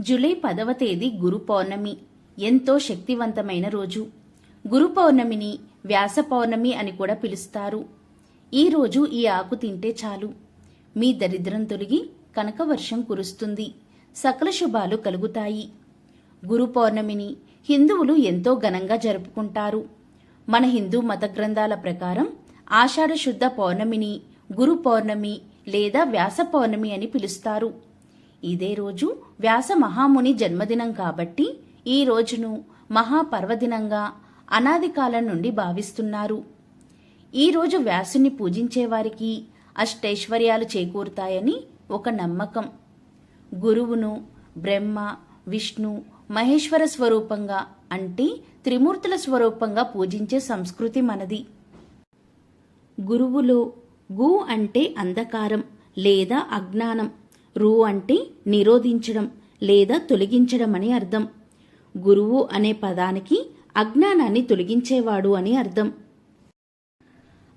July పదవ తేదీ గురు పౌర్ణమి. ఎంతో శక్తివంతమైన రోజు. గురు పౌర్ణమిని వ్యాస పౌర్ణమి అని కూడా పిలుస్తారు. ఈ రోజు ఈ ఆకు తింటే చాలు. మీ దరిద్రం తొలగి కనక వర్షం కురుస్తుంది. సకల శుభాలు కలుగుతాయి. గురు పౌర్ణమిని హిందువులు ఎంతో ఘనంగా జరుపుకుంటారు. మన హిందూ మత గ్రంథాల ప్రకారం ఆషాఢ శుద్ధ పౌర్ణమిని గురు పౌర్ణమి లేదా వ్యాస పౌర్ణమి అని పిలుస్తారు. ఇదే రోజు వ్యాస మహాముని జన్మదినం కాబట్టి ఈ రోజును మహాపర్వదినంగా అనాది కాలం నుండి భావిస్తున్నారు. ఈ రోజు వ్యాసుని పూజించేవారికి అష్టైశ్వర్యాలు చేకూరుతాయని ఒక నమ్మకం. గురువును బ్రహ్మ విష్ణు మహేశ్వర స్వరూపంగా అంటే త్రిమూర్తుల స్వరూపంగా పూజించే సంస్కృతి మనది. గురువులో గు అంటే అంధకారం లేదా అజ్ఞానం. రు అంటే నిరోధించడం లేదా తొలగించడం అని అర్థం. గురువు అనే పదానికి అజ్ఞానాన్ని తొలగించేవాడు అని అర్థం.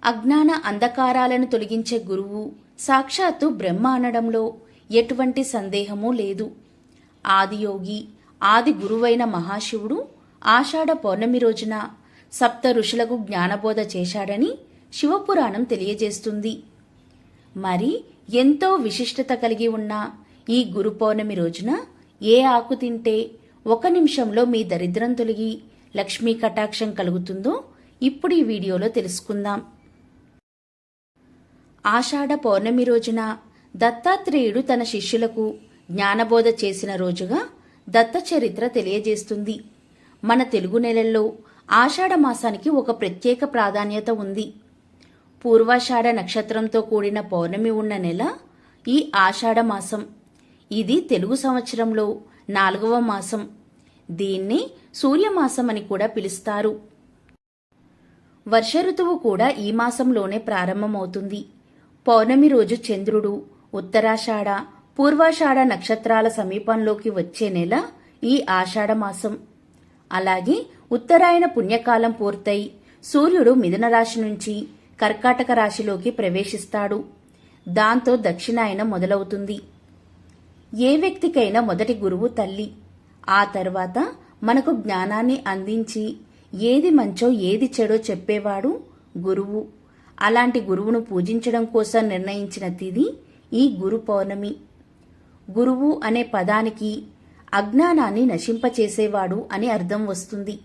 అజ్ఞాన అంధకారాలను తొలగించే గురువు సాక్షాత్తు బ్రహ్మ అనడంలో ఎటువంటి సందేహమూ లేదు. ఆదియోగి ఆది గురువైన మహాశివుడు ఆషాఢ పౌర్ణమి రోజున సప్త ఋషులకు జ్ఞానబోధ చేశాడని శివపురాణం తెలియజేస్తుంది. మరి ఎంతో విశిష్టత కలిగి ఉన్న ఈ గురు పౌర్ణమి రోజున ఏ ఆకు తింటే ఒక నిమిషంలో మీ దరిద్రం తొలగి లక్ష్మీ కటాక్షం కలుగుతుందో ఇప్పుడు ఈ వీడియోలో తెలుసుకుందాం. ఆషాఢ పౌర్ణమి రోజున దత్తాత్రేయుడు తన శిష్యులకు జ్ఞానబోధ చేసిన రోజుగా దత్త చరిత్ర తెలియజేస్తుంది. మన తెలుగు నెలల్లో ఆషాఢ మాసానికి ఒక ప్రత్యేక ప్రాధాన్యత ఉంది. పూర్వాషాఢ నక్షత్రంతో కూడిన పౌర్ణమి ఉన్న నెల ఈ ఆషాఢ మాసం. ఇది తెలుగు సంవత్సరంలో నాలుగవ మాసం. దీన్ని సూర్యమాసం అని కూడా పిలుస్తారు. వర్ష ఋతువు కూడా ఈ మాసంలోనే ప్రారంభమవుతుంది. పౌర్ణమి రోజు చంద్రుడు ఉత్తరాషాఢ పూర్వాషాఢ నక్షత్రాల సమీపంలోకి వచ్చే నెల ఈ ఆషాఢ మాసం. అలాగే ఉత్తరాయణ పుణ్యకాలం పూర్తయి సూర్యుడు మిథున రాశి నుంచి కర్కాటక రాశిలోకి ప్రవేశిస్తాడు. దాంతో దక్షిణాయన మొదలవుతుంది. ఏ వ్యక్తికైనా మొదటి గురువు తల్లి. ఆ తర్వాత మనకు జ్ఞానాన్ని అందించి ఏది మంచో ఏది చెడో చెప్పేవాడు గురువు. అలాంటి గురువును పూజించడం కోసం నిర్ణయించిన తిది ఈ గురు పౌర్ణమి. గురువు అనే పదానికి అజ్ఞానాన్ని నశింపచేసేవాడు అని అర్థం వస్తుంది.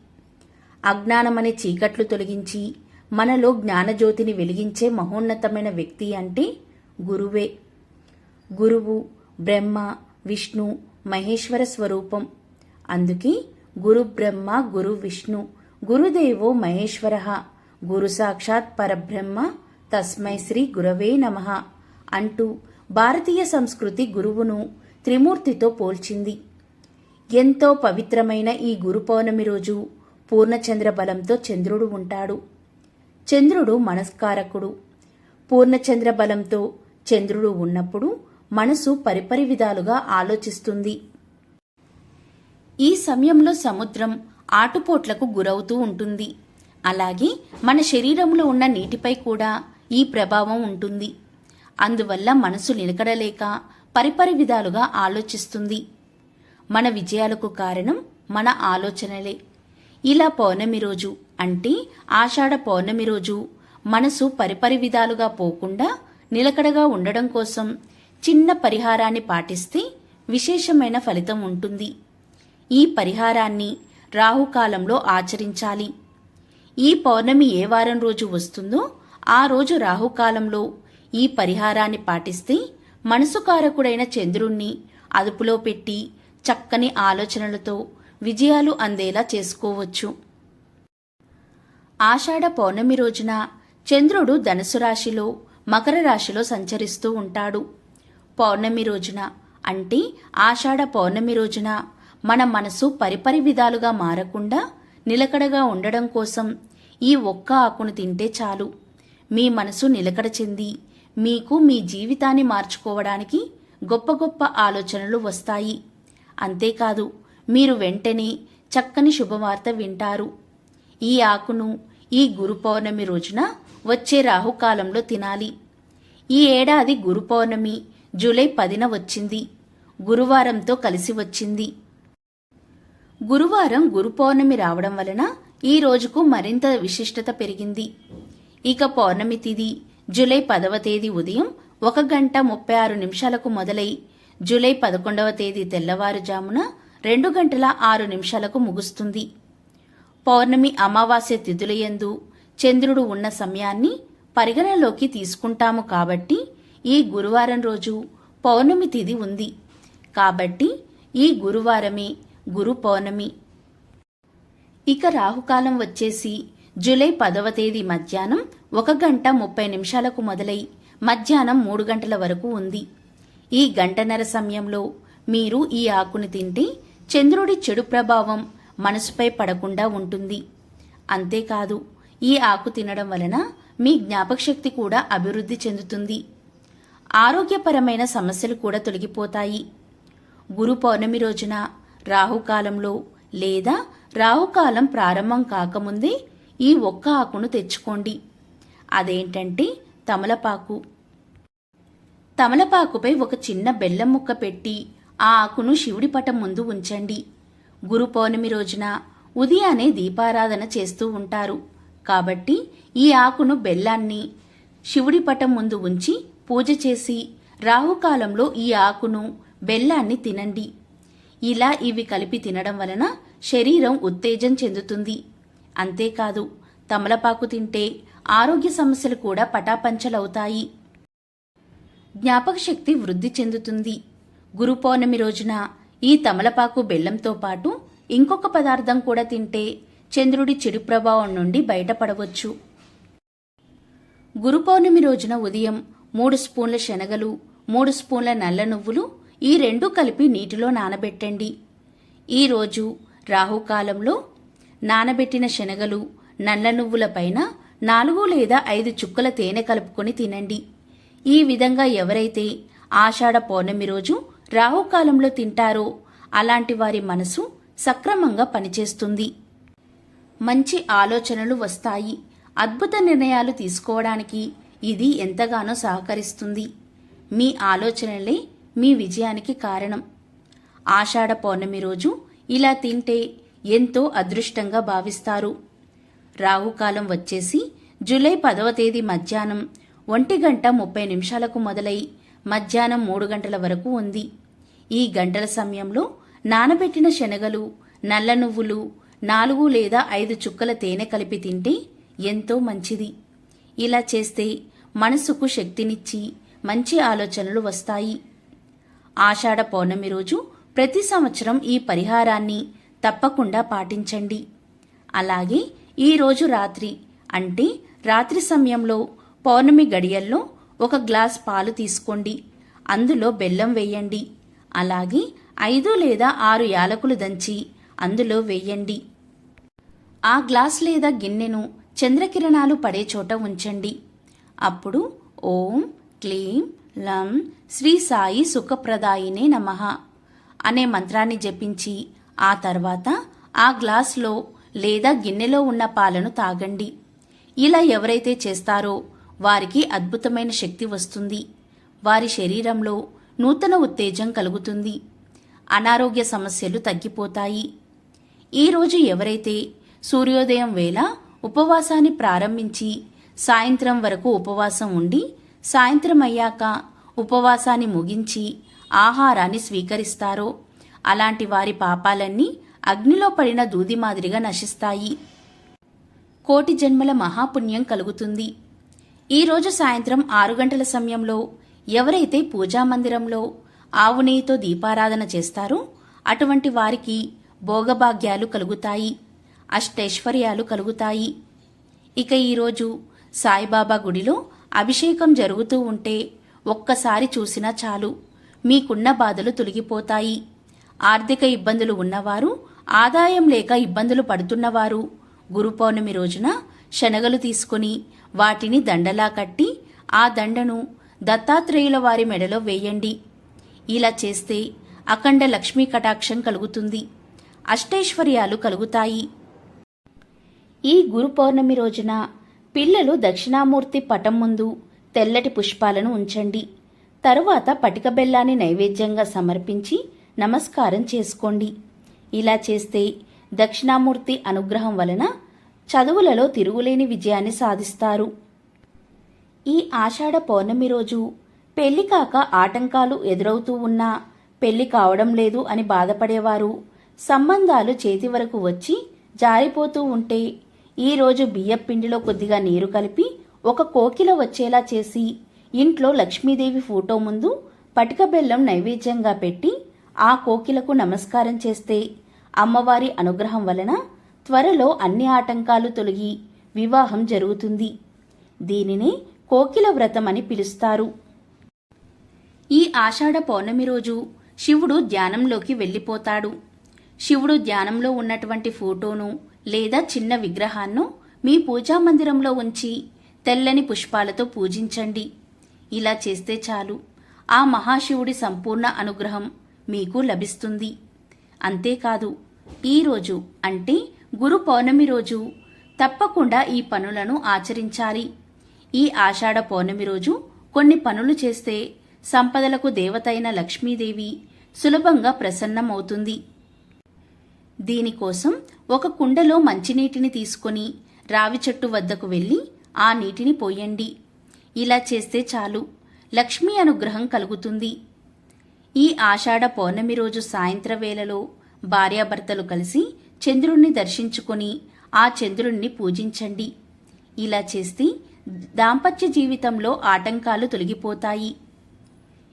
అజ్ఞానమనే చీకట్లు తొలగించి మనలో జ్ఞానజ్యోతిని వెలిగించే మహోన్నతమైన వ్యక్తి అంటే గురువే. గురువు బ్రహ్మ విష్ణు మహేశ్వర స్వరూపం. అందుకే గురు బ్రహ్మ గురు విష్ణు గురుదేవో మహేశ్వర. గురు సాక్షాత్ పరబ్రహ్మ తస్మై శ్రీ గురవే నమ అంటూ భారతీయ సంస్కృతి గురువును త్రిమూర్తితో పోల్చింది. ఎంతో పవిత్రమైన ఈ గురు పౌర్ణమి రోజు పూర్ణచంద్ర బలంతో చంద్రుడు ఉంటాడు. చంద్రుడు మనస్కారకుడు. పూర్ణచంద్ర బలంతో చంద్రుడు ఉన్నప్పుడు మనసు పరిపరి విధాలుగా ఆలోచిస్తుంది. ఈ సమయంలో సముద్రం ఆటుపోట్లకు గురవుతూ ఉంటుంది. అలాగే మన శరీరంలో ఉన్న నీటిపై కూడా ఈ ప్రభావం ఉంటుంది. అందువల్ల మనసు నిలకడలేక పరిపరి విధాలుగా ఆలోచిస్తుంది. మన విజయాలకు కారణం మన ఆలోచనలే. ఇలా పౌర్ణమి రోజు అంటే ఆషాఢ పౌర్ణమి రోజు మనసు పరిపరి విధాలుగా పోకుండా నిలకడగా ఉండడం కోసం చిన్న పరిహారాన్ని పాటిస్తే విశేషమైన ఫలితం ఉంటుంది. ఈ పరిహారాన్ని రాహుకాలంలో ఆచరించాలి. ఈ పౌర్ణమి ఏ వారం రోజు వస్తుందో ఆ రోజు రాహుకాలంలో ఈ పరిహారాన్ని పాటిస్తే మనసుకారకుడైన చంద్రుణ్ణి అదుపులో పెట్టి చక్కని ఆలోచనలతో విజయాలు అందేలా చేసుకోవచ్చు. ఆషాఢ పౌర్ణమి రోజున చంద్రుడు ధనుసు రాశిలో మకర రాశిలో సంచరిస్తూ ఉంటాడు. పౌర్ణమి రోజున అంటే ఆషాఢ పౌర్ణమి రోజున మన మనసు పరిపరి విధాలుగా మారకుండా నిలకడగా ఉండడం కోసం ఈ ఒక్క ఆకును తింటే చాలు. మీ మనసు నిలకడ చెంది మీకు మీ జీవితాన్ని మార్చుకోవడానికి గొప్ప గొప్ప ఆలోచనలు వస్తాయి. అంతేకాదు మీరు వెంటనే చక్కని శుభవార్త వింటారు. ఈ ఆకును ఈ గురు పౌర్ణమి రోజున వచ్చే రాహుకాలంలో తినాలి. ఈ ఏడాది గురు పౌర్ణమి జూలై పదిన వచ్చింది. గురువారంతో కలిసి వచ్చింది. గురువారం గురు పౌర్ణమి రావడం వలన ఈ రోజుకు మరింత విశిష్టత పెరిగింది. ఇక పౌర్ణమి తిథి జూలై పదవ తేదీ ఉదయం ఒక గంట ముప్పై ఆరు నిమిషాలకు మొదలై జూలై పదకొండవ తేదీ తెల్లవారుజామున రెండు గంటల ఆరు నిమిషాలకు ముగుస్తుంది. పౌర్ణమి అమావాస్య తిథులయందు చంద్రుడు ఉన్న సమయాన్ని పరిగణలోకి తీసుకుంటాము కాబట్టి ఈ గురువారం రోజు పౌర్ణమి తిథి ఉంది. కాబట్టి ఈ గురువారమే గురు పౌర్ణమి. ఇక రాహుకాలం వచ్చేసి జూలై పదవ తేదీ మధ్యాహ్నం ఒక గంట ముప్పై నిమిషాలకు మొదలై మధ్యాహ్నం మూడు గంటల వరకు ఉంది. ఈ గంటన్నర సమయంలో మీరు ఈ ఆకుని తింటే చంద్రుడి చెడు ప్రభావం మనసుపై పడకుండా ఉంటుంది. అంతేకాదు ఈ ఆకు తినడం వలన మీ జ్ఞాపకశక్తి కూడా అభివృద్ధి చెందుతుంది. ఆరోగ్యపరమైన సమస్యలు కూడా తొలగిపోతాయి. గురు పౌర్ణమి రోజున రాహుకాలంలో లేదా రాహుకాలం ప్రారంభం కాకముందే ఈ ఒక్క ఆకును తెచ్చుకోండి. అదేంటంటే తమలపాకు. తమలపాకుపై ఒక చిన్న బెల్లం ముక్క పెట్టి ఆ ఆకును శివుడి పటం ముందు ఉంచండి. గురు పౌర్ణమి రోజున ఉదయాన్నే దీపారాధన చేస్తూ ఉంటారు. కాబట్టి ఈ ఆకును బెల్లాన్ని శివుడి పటం ముందు ఉంచి పూజ చేసి రాహుకాలంలో ఈ ఆకును బెల్లాన్ని తినండి. ఇలా ఇవి కలిపి తినడం వలన శరీరం ఉత్తేజం చెందుతుంది. అంతేకాదు తమలపాకు తింటే ఆరోగ్య సమస్యలు కూడా పటాపంచలవుతాయి. జ్ఞాపక శక్తి వృద్ధి చెందుతుంది. గురు పౌర్ణమి రోజున ఈ తమలపాకు బెల్లంతో పాటు ఇంకొక పదార్థం కూడా తింటే చంద్రుడి చెడు ప్రభావం నుండి బయటపడవచ్చు. గురు పౌర్ణమి రోజున ఉదయం మూడు స్పూన్ల శనగలు మూడు స్పూన్ల నల్ల నువ్వులు ఈ రెండు కలిపి నీటిలో నానబెట్టండి. ఈరోజు రాహుకాలంలో నానబెట్టిన శనగలు నల్ల నువ్వుల పైన నాలుగు లేదా ఐదు చుక్కల తేనె కలుపుకొని తినండి. ఈ విధంగా ఎవరైతే ఆషాఢ పౌర్ణమి రోజు రాహుకాలంలో తింటారో. అలాంటి వారి మనసు సక్రమంగా పనిచేస్తుంది. మంచి ఆలోచనలు వస్తాయి. అద్భుత నిర్ణయాలు తీసుకోవడానికి ఇది ఎంతగానో సహకరిస్తుంది. మీ ఆలోచనలే మీ విజయానికి కారణం. ఆషాఢ పౌర్ణమి రోజు ఇలా తింటే ఎంతో అదృష్టంగా భావిస్తారు. రాహుకాలం వచ్చేసి జూలై పదవ తేదీ మధ్యాహ్నం ఒంటి గంట ముప్పై నిమిషాలకు మొదలై మధ్యాహ్నం మూడు గంటల వరకు ఉంది. ఈ గంటల సమయంలో నానబెట్టిన శనగలు నల్ల నువ్వులు నాలుగు లేదా ఐదు చుక్కల తేనె కలిపి తింటే ఎంతో మంచిది. ఇలా చేస్తే మనసుకు శక్తినిచ్చి మంచి ఆలోచనలు వస్తాయి. ఆషాఢ పౌర్ణమి రోజు ప్రతి సంవత్సరం ఈ పరిహారాన్ని తప్పకుండా పాటించండి. అలాగే ఈరోజు రాత్రి అంటే రాత్రి సమయంలో పౌర్ణమి గడియల్లో ఒక గ్లాస్ పాలు తీసుకోండి. అందులో బెల్లం వేయండి. అలాగే ఐదు లేదా ఆరు యాలకులు దంచి అందులో వేయండి. ఆ గ్లాస్ లేదా గిన్నెను చంద్రకిరణాలు పడే చోట ఉంచండి. అప్పుడు ఓం క్లీం లం శ్రీ సాయి సుఖప్రదాయినే నమః అనే మంత్రాన్ని జపించి ఆ తర్వాత ఆ గ్లాస్లో లేదా గిన్నెలో ఉన్న పాలను తాగండి. ఇలా ఎవరైతే చేస్తారో వారికి అద్భుతమైన శక్తి వస్తుంది. వారి శరీరంలో నూతన ఉత్తేజం కలుగుతుంది. అనారోగ్య సమస్యలు తగ్గిపోతాయి. ఈరోజు ఎవరైతే సూర్యోదయం వేళ ఉపవాసాన్ని ప్రారంభించి సాయంత్రం వరకు ఉపవాసం ఉండి సాయంత్రం అయ్యాక ఉపవాసాన్ని ముగించి ఆహారాన్ని స్వీకరిస్తారో అలాంటి వారి పాపాలన్నీ అగ్నిలో పడిన దూది మాదిరిగా నశిస్తాయి. కోటి జన్మల మహాపుణ్యం కలుగుతుంది. ఈరోజు సాయంత్రం ఆరు గంటల సమయంలో ఎవరైతే పూజా మందిరంలో ఆవు నెయ్యితో దీపారాధన చేస్తారో అటువంటి వారికి భోగభాగ్యాలు కలుగుతాయి అష్టైశ్వర్యాలు కలుగుతాయి. ఇక ఈరోజు సాయిబాబా గుడిలో అభిషేకం జరుగుతూ ఉంటే ఒక్కసారి చూసినా చాలు. మీకున్న బాధలు తొలగిపోతాయి. ఆర్థిక ఇబ్బందులు ఉన్నవారు ఆదాయం లేక ఇబ్బందులు పడుతున్నవారు గురు పౌర్ణమి రోజున శనగలు తీసుకొని వాటిని దండలా కట్టి ఆ దండను దత్తాత్రేయుల వారి మెడలో వేయండి. ఇలా చేస్తే అఖండ లక్ష్మీ కటాక్షం కలుగుతుంది. అష్టైశ్వర్యాలు కలుగుతాయి. ఈ గురు పౌర్ణమి రోజున పిల్లలు దక్షిణామూర్తి పటం ముందు తెల్లటి పుష్పాలను ఉంచండి. తరువాత పటిక బెల్లాన్ని నైవేద్యంగా సమర్పించి నమస్కారం చేసుకోండి. ఇలా చేస్తే దక్షిణామూర్తి అనుగ్రహం వలన చదువులలో తిరుగులేని విజయాన్ని సాధిస్తారు. ఈ ఆషాఢ పౌర్ణమి రోజు పెళ్ళి కాక ఆటంకాలు ఎదురవుతూ ఉన్నా పెళ్ళి కావడం లేదు అని బాధపడేవారు. సంబంధాలు చేతి వరకు వచ్చి జారిపోతూ ఉంటే ఈరోజు బియ్యం పిండిలో కొద్దిగా నీరు కలిపి ఒక కోకిల వచ్చేలా చేసి ఇంట్లో లక్ష్మీదేవి ఫోటో ముందు పటిక బెల్లం నైవేద్యంగా పెట్టి ఆ కోకిలకు నమస్కారం చేస్తే అమ్మవారి అనుగ్రహం వలన త్వరలో అన్ని ఆటంకాలు తొలగి వివాహం జరుగుతుంది. దీనిని కోకిల వ్రతం అని పిలుస్తారు. ఈ ఆషాఢ పౌర్ణమి రోజు శివుడు ధ్యానంలోకి వెళ్ళిపోతాడు. శివుడు ధ్యానంలో ఉన్నటువంటి ఫోటోను లేదా చిన్న విగ్రహాన్ని మీ పూజా మందిరంలో ఉంచి తెల్లని పుష్పాలతో పూజించండి. ఇలా చేస్తే చాలు. ఆ మహాశివుడి సంపూర్ణ అనుగ్రహం మీకు లభిస్తుంది. అంతేకాదు ఈరోజు అంటే గురు పౌర్ణమి రోజు తప్పకుండా ఈ పనులను ఆచరించాలి. ఈ ఆషాఢ పౌర్ణమి రోజు కొన్ని పనులు చేస్తే సంపదలకు దేవతైన లక్ష్మీదేవి సులభంగా ప్రసన్నమవుతుంది. దీనికోసం ఒక కుండలో మంచినీటిని తీసుకొని రావి చెట్టు వద్దకు వెళ్ళి ఆ నీటిని పోయండి. ఇలా చేస్తే చాలు. లక్ష్మీ అనుగ్రహం కలుగుతుంది. ఈ ఆషాఢ పౌర్ణమి రోజు సాయంత్ర వేళలో భార్యాభర్తలు కలిసి చంద్రుణ్ణి దర్శించుకొని ఆ చంద్రుణ్ణి పూజించండి. ఇలా చేస్తే దాంపత్య జీవితంలో ఆటంకాలు తొలగిపోతాయి.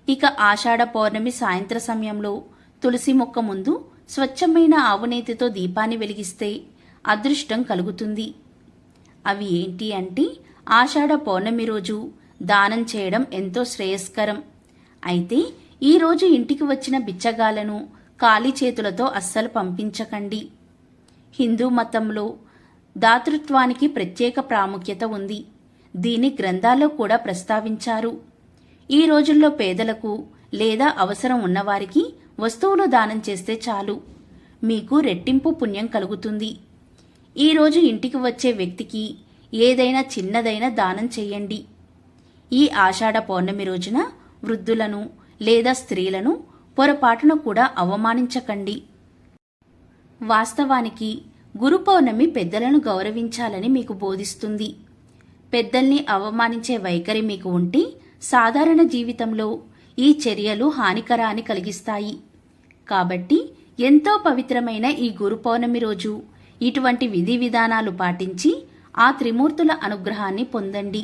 ఇక ఆషాఢ పౌర్ణమి సాయంత్ర సమయంలో తులసి మొక్క ముందు స్వచ్ఛమైన ఆవునేతితో దీపాన్ని వెలిగిస్తే అదృష్టం కలుగుతుంది. అవి ఏంటి అంటే ఆషాఢ పౌర్ణమి రోజు దానం చేయడం ఎంతో శ్రేయస్కరం. అయితే ఈరోజు ఇంటికి వచ్చిన బిచ్చగాలను ఖాళీ చేతులతో అస్సలు పంపించకండి. హిందూ మతంలో దాతృత్వానికి ప్రత్యేక ప్రాముఖ్యత ఉంది. దీని గ్రంథాల్లో కూడా ప్రస్తావించారు. ఈ రోజుల్లో పేదలకు లేదా అవసరం ఉన్నవారికి వస్తువులు దానం చేస్తే చాలు. మీకు రెట్టింపు పుణ్యం కలుగుతుంది. ఈరోజు ఇంటికి వచ్చే వ్యక్తికి ఏదైనా చిన్నదైనా దానం చేయండి. ఈ ఆషాఢ పౌర్ణమి రోజున వృద్ధులను లేదా స్త్రీలను పొరపాటున కూడా అవమానించకండి. వాస్తవానికి గురు పౌర్ణమి పెద్దలను గౌరవించాలని మీకు బోధిస్తుంది. పెద్దల్ని అవమానించే వైఖరి మీకు ఉంటే సాధారణ జీవితంలో ఈ చర్యలు హానికరాన్ని కలిగిస్తాయి. కాబట్టి ఎంతో పవిత్రమైన ఈ గురు పౌర్ణమి రోజు ఇటువంటి విధి విధానాలు పాటించి ఆ త్రిమూర్తుల అనుగ్రహాన్ని పొందండి.